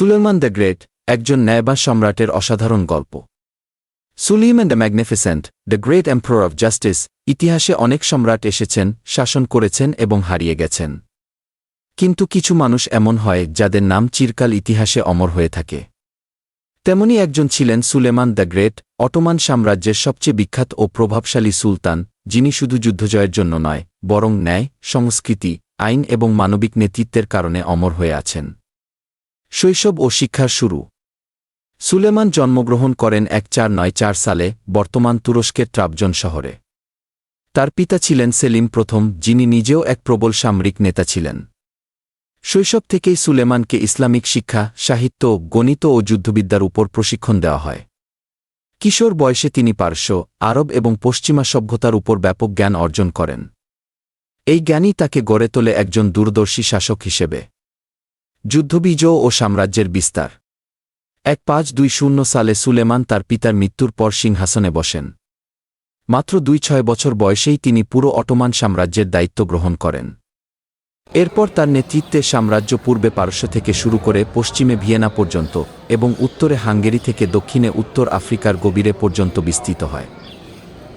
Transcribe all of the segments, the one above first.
Suleiman the great, একজন ন্যায়বা সম্রাটের অসাধারণ গল্প। Suleiman the magnificent, the great emperor of justice, ইতিহাসে অনেক সম্রাট এসেছেন, শাসন করেছেন এবং হারিয়ে গেছেন। কিন্তু কিছু মানুষ এমন হয়, যাদের নাম চিরকাল ইতিহাসে অমর হয়ে থাকে। তেমনি একজন ছিলেন সুলেমান দ্য গ্রেট, অটোমান সাম্রাজ্যের সবচেয়ে বিখ্যাত ও প্রভাবশালী সুলতান, যিনি শুধু যুদ্ধজয়ের জন্য নয়, বরং ন্যায়, সংস্কৃতি, আইন এবং মানবিক নেতৃত্বের কারণে অমর হয়ে আছেন। শৈশব ও শিক্ষার শুরু। সুলেমান জন্মগ্রহণ করেন এক চার নয় চার সালে, বর্তমান তুরস্কের ট্রাবজন শহরে। তার পিতা ছিলেন সেলিম প্রথম, যিনি নিজেও এক প্রবল সামরিক নেতা ছিলেন। শৈশব থেকেই সুলেমানকে ইসলামিক শিক্ষা, সাহিত্য, গণিত ও যুদ্ধবিদ্যার উপর প্রশিক্ষণ দেওয়া হয়। কিশোর বয়সে তিনি পার্শ্ব, আরব এবং পশ্চিমা সভ্যতার উপর ব্যাপক জ্ঞান অর্জন করেন। এই জ্ঞানই তাকে গড়ে তোলে একজন দূরদর্শী শাসক হিসেবে। যুদ্ধবীজ ও সাম্রাজ্যের বিস্তার। এক পাঁচ দুই শূন্য সালে সুলেমান তার পিতার মৃত্যুর পর সিংহাসনে বসেন। মাত্র দুই ছয় বছর বয়সেই তিনি পুরো অটোমান সাম্রাজ্যের দায়িত্ব গ্রহণ করেন। এরপর তার নেতৃত্বে সাম্রাজ্য পূর্বে পারস্য থেকে শুরু করে পশ্চিমে ভিয়েনা পর্যন্ত এবং উত্তরে হাঙ্গেরি থেকে দক্ষিণে উত্তর আফ্রিকার গভীরে পর্যন্ত বিস্তৃত হয়।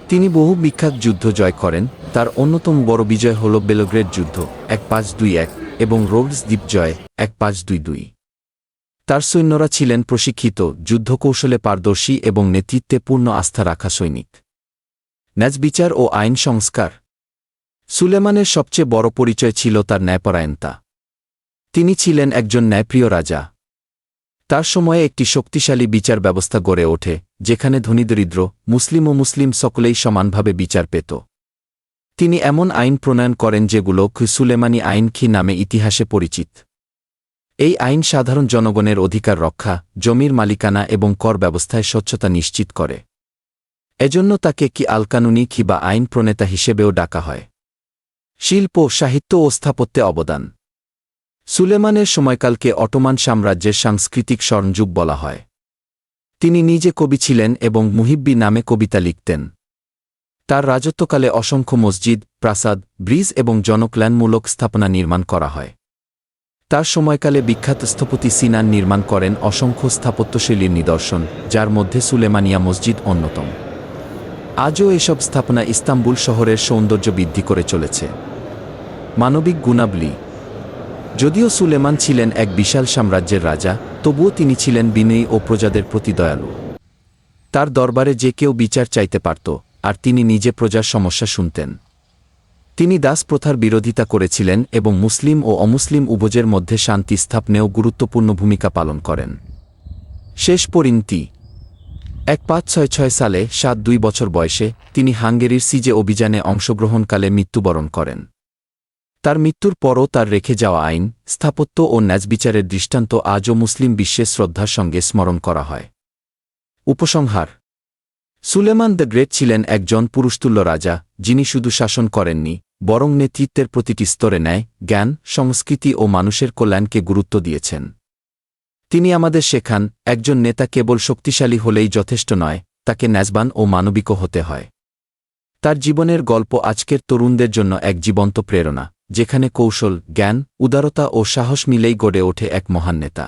তিনি বহু বিখ্যাত যুদ্ধ জয় করেন। তার অন্যতম বড় বিজয় হল বেলোগ্রেড যুদ্ধ, এক পাঁচ দুই এক, এবং রোডস দ্বীপ জয়, এক পাঁচ দুই দুই। তার সৈন্যরা ছিলেন প্রশিক্ষিত, যুদ্ধকৌশলে পারদর্শী এবং নেতৃত্বে পূর্ণ আস্থা রাখা সৈনিক। ন্যাজ বিচার ও আইন সংস্কার। সুলেমানের সবচেয়ে বড় পরিচয় ছিল তার ন্যায়পরায়ণতা। তিনি ছিলেন একজন ন্যায়প্রিয় রাজা। তার সময়ে একটি শক্তিশালী বিচার ব্যবস্থা গড়ে ওঠে, যেখানে ধনীদরিদ্র মুসলিম ও মুসলিম সকলেই সমানভাবে বিচার পেত। তিনি এমন আইন প্রণয়ন করেন যেগুলো সুলেমানি আইন খি নামে ইতিহাসে পরিচিত। এই আইন সাধারণ জনগণের অধিকার রক্ষা, জমির মালিকানা এবং কর ব্যবস্থায় স্বচ্ছতা নিশ্চিত করে। এজন্য তাকে কি আলকানুনি বা আইন প্রণেতা হিসেবেও ডাকা হয়। শিল্প, সাহিত্য ও স্থাপত্যে অবদান। সুলেমানের সময়কালকে অটোমান সাম্রাজ্যের সাংস্কৃতিক স্বর্ণযুগ বলা হয়। তিনি নিজে কবি ছিলেন এবং মুহিব্বি নামে কবিতা লিখতেন। তার রাজত্বকালে অসংখ্য মসজিদ, প্রাসাদ, ব্রিজ এবং জনকল্যাণমূলক স্থাপনা নির্মাণ করা হয়। তার সময়কালে বিখ্যাত স্থপতি সিনান নির্মাণ করেন অসংখ্য স্থাপত্যশৈলীর নিদর্শন, যার মধ্যে সুলেমানিয়া মসজিদ অন্যতম। আজও এসব স্থাপনা ইস্তাম্বুল শহরের সৌন্দর্য বৃদ্ধি করে চলেছে। মানবিক গুণাবলী যদিও সুলেমান ছিলেন এক বিশাল সাম্রাজ্যের রাজা, তবুও তিনি ছিলেন বিনয়ী ও প্রজাদের প্রতি দয়ালু। তার দরবারে যে কেউ বিচার চাইতে পারত, আর তিনি নিজে প্রজার সমস্যা শুনতেন। তিনি দাস প্রথার বিরোধিতা করেছিলেন এবং মুসলিম ও অমুসলিম উভজের মধ্যে শান্তি স্থাপনেও গুরুত্বপূর্ণ ভূমিকা পালন করেন। শেষ পরিণতি। এক পাঁচ ছয় ছয় সালে, সাত দুই বছর বয়সে, তিনি হাঙ্গেরির সিজে অভিযানে অংশগ্রহণকালে মৃত্যুবরণ করেন। তার মৃত্যুর পরও তার রেখে যাওয়া আইন, স্থাপত্য ও ন্যাজবিচারের দৃষ্টান্ত আজও মুসলিম বিশ্বে শ্রদ্ধার সঙ্গে স্মরণ করা হয়। উপসংহার। সুলেমান দ্য গ্রেট ছিলেন একজন পুরুষতুল্য রাজা, যিনি শুধু শাসন করেননি, বরং নেতৃত্বের প্রতিটি স্তরে নেয় জ্ঞান, সংস্কৃতি ও মানুষের কল্যাণকে গুরুত্ব দিয়েছেন। তিনি আমাদের শেখান, একজন নেতা কেবল শক্তিশালী হলেই যথেষ্ট নয়, তাকে ন্যাজবান ও মানবিকও হতে হয়। তার জীবনের গল্প আজকের তরুণদের জন্য এক জীবন্ত প্রেরণা। যেখানে কৌশল জ্ঞান উদারতা ও সাহস মিলেই গড়ে ওঠে এক মহান নেতা।